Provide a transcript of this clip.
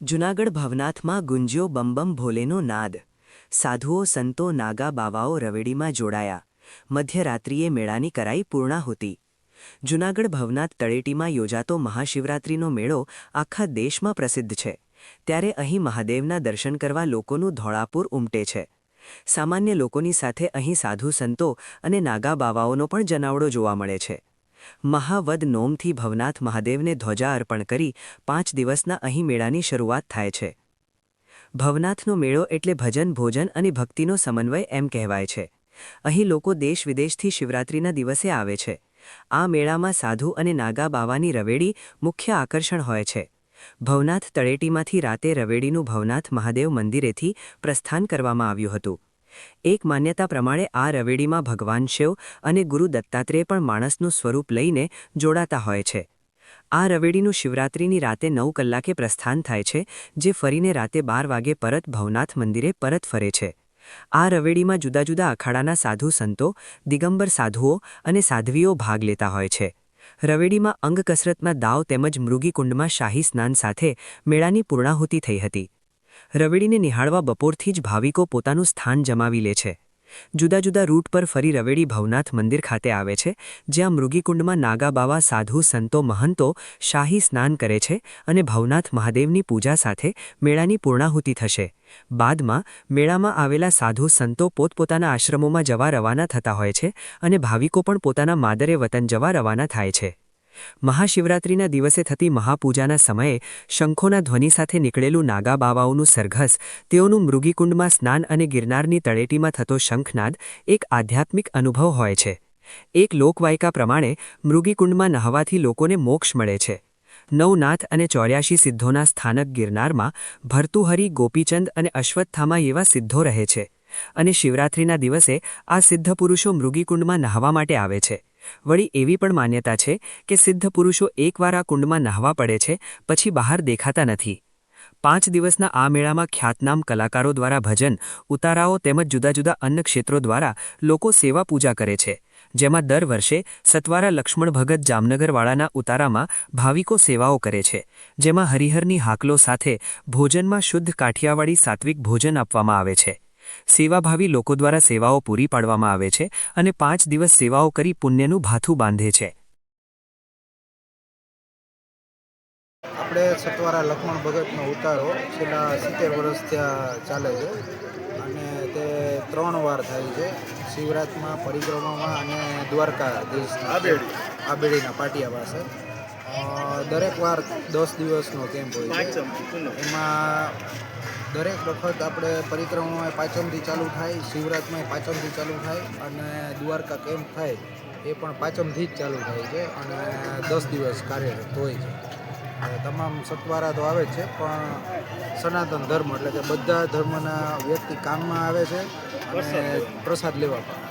જૂનાગઢ ભવનાથમાં ગુંજ્યો બમબમ ભોલેનો નાદ. સાધુઓ, સંતો, નાગા, બાવાઓ રવેડીમાં જોડાયા. મધ્યરાત્રિએ મેળાની કરાઈ પૂર્ણાહુતિ જૂનાગઢ ભવનાથ તળેટીમાં યોજાતો મહાશિવરાત્રિનો મેળો આખા દેશમાં પ્રસિદ્ધ છે. ત્યારે અહીં મહાદેવના દર્શન કરવા લોકોનું ધોળાપુર ઉમટે છે. સામાન્ય લોકોની સાથે અહીં સાધુ, સંતો અને નાગા, બાવાઓનો પણ જનાવડો જોવા મળે છે. મહાવદ નોમથી ભવનાથ મહાદેવને ધ્વજા અર્પણ કરી પાંચ દિવસના અહીં મેળાની શરૂઆત થાય છે. ભવનાથનો મેળો એટલે ભજન, ભોજન અને ભક્તિનો સમન્વય એમ કહેવાય છે. અહીં લોકો દેશ વિદેશથી શિવરાત્રિના દિવસે આવે છે. આ મેળામાં સાધુ અને નાગા બાવાની રવેડી મુખ્ય આકર્ષણ હોય છે. ભવનાથ તળેટીમાંથી રાતે રવેડીનું ભવનાથ મહાદેવ મંદિરેથી પ્રસ્થાન કરવામાં આવ્યું હતું. એક માન્યતા પ્રમાણે આ રવેડીમાં ભગવાન શિવ અને ગુરુ દત્તાત્રેય પણ માણસનું સ્વરૂપ લઈને જોડાતા હોય છે. આ રવેડીનું શિવરાત્રિની રાતે નવ કલાકે પ્રસ્થાન થાય છે, જે ફરીને રાતે બાર વાગે પરત ભવનાથ મંદિરે પરત ફરે છે. આ રવેડીમાં જુદા જુદા અખાડાના સાધુ સંતો, દિગંબર સાધુઓ અને સાધ્વીઓ ભાગ લેતા હોય છે. રવેડીમાં અંગ કસરતમાં દાવ તેમજ મૃગીકુંડમાં શાહી સ્નાન સાથે મેળાની પૂર્ણાહુતિ થઈ હતી. રવેડીને નિહાળવા બપોરથી જ ભાવિકો પોતાનું સ્થાન જમાવી લે છે. જુદા જુદા રૂટ પર ફરી રવેડી ભવનાથ મંદિર ખાતે આવે છે, જ્યાં મૃગીકુંડમાં નાગા બાવા, સાધુ, સંતો, મહંતો શાહી સ્નાન કરે છે અને ભવનાથ મહાદેવની પૂજા સાથે મેળાની પૂર્ણાહુતિ થશે. બાદમાં મેળામાં આવેલા સાધુ, સંતો પોતપોતાના આશ્રમોમાં જવા રવાના થતા હોય છે અને ભાવિકો પણ પોતાના માદરે વતન જવા રવાના થાય છે. મહાશિવરાત્રિના દિવસે થતી મહાપૂજાના સમયે શંખોના ધ્વનિ સાથે નીકળેલું નાગા બાવાઓનું સરઘસ, તેઓનું મૃગીકુંડમાં સ્નાન અને ગિરનારની તળેટીમાં થતો શંખનાદ એક આધ્યાત્મિક અનુભવ હોય છે. એક લોકવાયકા પ્રમાણે મૃગીકુંડમાં નહાવાથી લોકોને મોક્ષ મળે છે. નવનાથ અને ચોર્યાશી સિદ્ધોના સ્થાનક ગિરનારમાં ભર્તુહરી, ગોપીચંદ અને અશ્વત્થામા એવા સિદ્ધો રહે છે અને શિવરાત્રિના દિવસે આ સિદ્ધ પુરુષો મૃગીકુંડમાં નહાવા માટે આવે છે. વળી એવી પણ માન્યતા છે કે સિદ્ધ પુરુષો એકવાર આ કુંડમાં નહાવા પડે છે, પછી બહાર દેખાતા નથી. પાંચ દિવસના આ મેળામાં ખ્યાતનામ કલાકારો દ્વારા ભજન, ઉતારાઓ તેમજ જુદા જુદા અન્ન ક્ષેત્રો દ્વારા લોકો સેવા પૂજા કરે છે, જેમાં દર વર્ષે સતવારા લક્ષ્મણ ભગત જામનગરવાળાના ઉતારામાં ભાવિકો સેવાઓ કરે છે, જેમાં હરિહરની હાકલો સાથે ભોજનમાં શુદ્ધ કાઠિયાવાડી સાત્વિક ભોજન આપવામાં આવે છે. સેવાભાવી લોકો દ્વારા સેવાઓ પૂરી પાડવામાં આવે છે અને પાંચ દિવસ સેવાઓ કરી પુણ્યનું ભાથું બાંધે છે. આપણે સતવારા લક્ષ્મણ ભગતનો ઉતારો છેલ્લા સિત્તેર વર્ષ ત્યાં ચાલે છે અને તે ત્રણ વાર થાય છે શિવરાતમાં પરિક્રમામાં અને દ્વારકા દેશના, આબેડીના પાટિયા પાસે. દરેક વાર દસ દિવસનો કેમ્પ હોય છે. એમાં દરેક વખત આપણે પરિક્રમામાં પાંચમથી ચાલુ થાય શિવરાતમાં પાંચમથી ચાલુ થાય અને દ્વારકા કેમ્પ થાય, એ પણ પાંચમથી જ ચાલુ થાય છે અને દસ દિવસ કાર્યરત હોય છે. તમામ સત્વારા તો આવે છે, પણ સનાતન ધર્મ એટલે કે બધા ધર્મના વ્યક્તિ કામમાં આવે છે અને પ્રસાદ લેવા પણ